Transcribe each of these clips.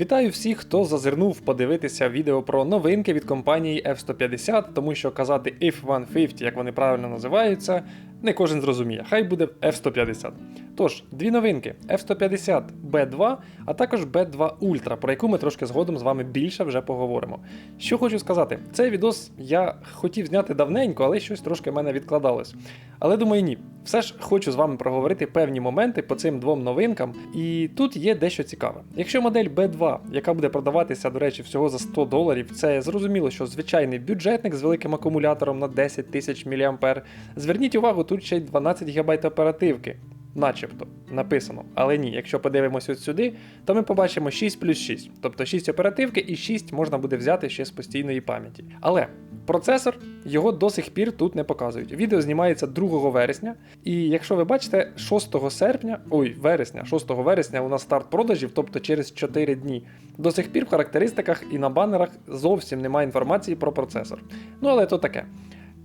Вітаю всіх, хто зазирнув подивитися відео про новинки від компанії F150, тому що казати F150, як вони правильно називаються, не кожен зрозуміє. Хай буде F150. Тож, дві новинки: F150 B2, а також B2 Ultra, про яку ми трошки згодом з вами більше вже поговоримо. Що хочу сказати, цей відос я хотів зняти давненько, але щось трошки в мене відкладалось. Але думаю, ні. Все ж хочу з вами проговорити певні моменти по цим двом новинкам, і тут є дещо цікаве. Якщо модель B2, яка буде продаватися, до речі, всього за 100 доларів, це зрозуміло, що звичайний бюджетник з великим акумулятором на 10 тисяч мА. Зверніть увагу, тут ще й 12 ГБ оперативки. Начебто написано. Але ні, якщо подивимося от сюди, то ми побачимо 6 плюс 6, тобто 6 оперативки і 6 можна буде взяти ще з постійної пам'яті. Але процесор його до сих пір тут не показують. Відео знімається 2 вересня, і якщо ви бачите, 6 серпня, ой, вересня, 6 вересня у нас старт продажів, тобто через 4 дні. До сих пір в характеристиках і на банерах зовсім немає інформації про процесор. Ну але то таке.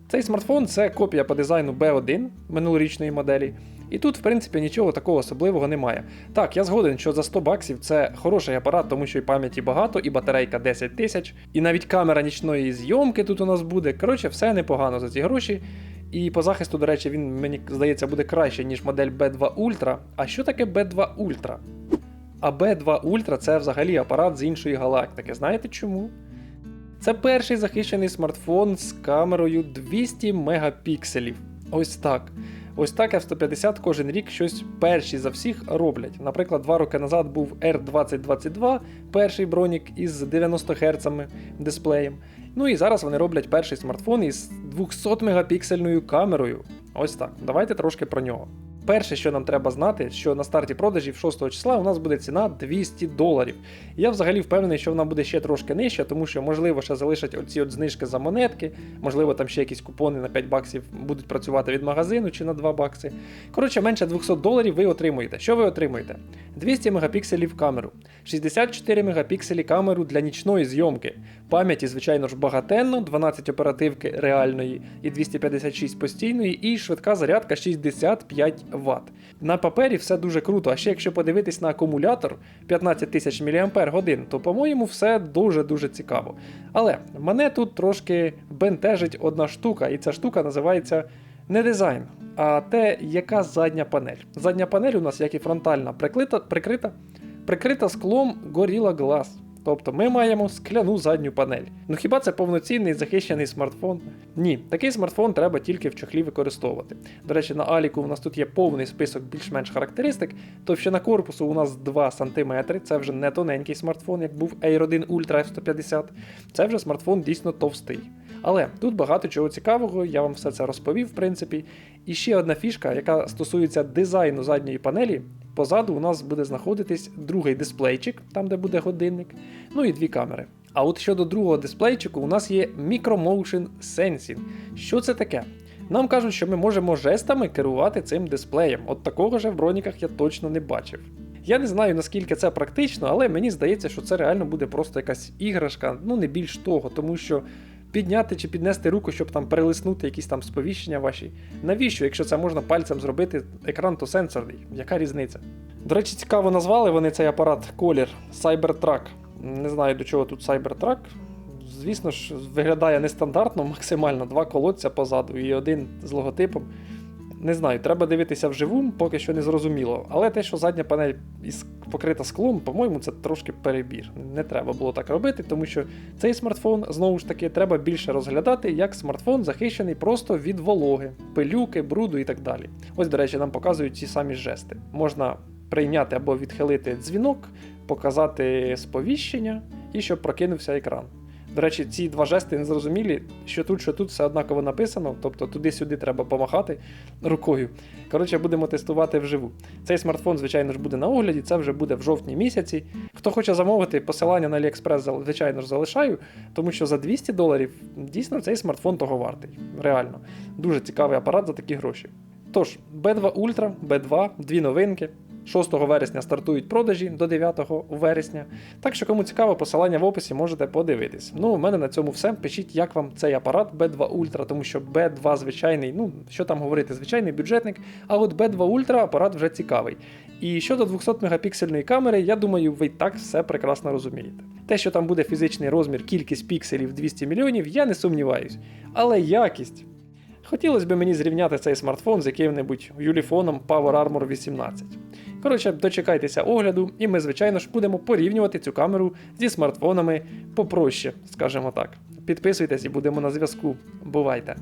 Цей смартфон це копія по дизайну B1 минулорічної моделі. І тут, в принципі, нічого такого особливого немає. Так, я згоден, що за 100 баксів це хороший апарат, тому що і пам'яті багато, і батарейка 10 тисяч, і навіть камера нічної зйомки тут у нас буде. Коротше, все непогано за ці гроші. І по захисту, до речі, він, мені здається, буде краще, ніж модель B2 Ultra. А що таке B2 Ultra? А B2 Ultra це взагалі апарат з іншої галактики. Знаєте чому? Це перший захищений смартфон з камерою 200 мегапікселів. Ось так. Ось так F150 кожен рік щось перші за всіх роблять. Наприклад, два роки назад був R2022, перший бронік із 90 Гц дисплеєм. Ну і зараз вони роблять перший смартфон із 200 мегапіксельною камерою. Ось так. Давайте трошки про нього. Перше, що нам треба знати, що на старті продажів 6 числа у нас буде ціна 200 доларів. Я взагалі впевнений, що вона буде ще трошки нижча, тому що, можливо, ще залишать оці от знижки за монетки, можливо, там ще якісь купони на 5 баксів будуть працювати від магазину чи на 2 бакси. Коротше, менше 200 доларів ви отримуєте. Що ви отримуєте? 200 мегапікселів камеру, 64 мегапікселі камеру для нічної зйомки. Пам'яті, звичайно ж, багатенно, 12 оперативки реальної і 256 постійної, і швидка зарядка 65 Вт. На папері все дуже круто, а ще якщо подивитись на акумулятор 15 тисяч мАч, то, по-моєму, все дуже-дуже цікаво. Але мене тут трошки бентежить одна штука, і ця штука називається не дизайн, а те, яка задня панель. Задня панель у нас, як і фронтальна, прикрита, прикрита, прикрита склом Gorilla Glass. Тобто ми маємо скляну задню панель. Ну хіба це повноцінний захищений смартфон? Ні, такий смартфон треба тільки в чохлі використовувати. До речі, на Аліку у нас тут є повний список більш-менш характеристик. Товщина корпусу у нас 2 см, це вже не тоненький смартфон, як був Air 1 Ultra F150. Це вже смартфон дійсно товстий. Але тут багато чого цікавого, я вам все це розповів, в принципі. І ще одна фішка, яка стосується дизайну задньої панелі. Позаду у нас буде знаходитись другий дисплейчик, там де буде годинник, ну і дві камери. А от щодо другого дисплейчику, у нас є Micromotion Sensing. Що це таке? Нам кажуть, що ми можемо жестами керувати цим дисплеєм. От такого ж в броніках я точно не бачив. Я не знаю наскільки це практично, але мені здається, що це реально буде просто якась іграшка, ну не більш того, тому що підняти чи піднести руку, щоб там перелиснути якісь там сповіщення ваші. Навіщо, якщо це можна пальцем зробити, екран то сенсорний? Яка різниця? До речі, цікаво назвали вони цей апарат колір Cybertruck. Не знаю до чого тут Cybertruck. Звісно ж, виглядає нестандартно, максимально два колодця позаду і один з логотипом. Не знаю, треба дивитися вживу, поки що не зрозуміло. Але те, що задня панель із покрита склом, по-моєму, це трошки перебір. Не треба було так робити, тому що цей смартфон, знову ж таки, треба більше розглядати як смартфон, захищений просто від вологи, пилюки, бруду і так далі. Ось, до речі, нам показують ці самі жести. Можна прийняти або відхилити дзвінок, показати сповіщення і щоб прокинувся екран. До речі, ці два жести незрозумілі, що тут, що тут все однаково написано, тобто туди-сюди треба помахати рукою. Коротше, будемо тестувати вживу. Цей смартфон, звичайно ж, буде на огляді, це вже буде в жовтні місяці. Хто хоче замовити, посилання на AliExpress, звичайно ж, залишаю, тому що за 200 доларів дійсно цей смартфон того вартий. Реально. Дуже цікавий апарат за такі гроші. Тож, B2 Ultra, B2, дві новинки. 6 вересня стартують продажі до 9 вересня. Так що, кому цікаво, посилання в описі можете подивитись. Ну, у мене на цьому все. Пишіть, як вам цей апарат B2 Ultra, тому що B2 звичайний, ну що там говорити, звичайний бюджетник. А от B2 Ultra апарат вже цікавий. І щодо 200 мегапіксельної камери, я думаю, ви так все прекрасно розумієте. Те, що там буде фізичний розмір, кількість пікселів 200 мільйонів, я не сумніваюсь. Але якість. Хотілося б мені зрівняти цей смартфон з яким-небудь юліфоном Power Armor 18. Коротше, дочекайтеся огляду, і ми, звичайно ж, будемо порівнювати цю камеру зі смартфонами попроще, скажімо так. Підписуйтесь і будемо на зв'язку. Бувайте!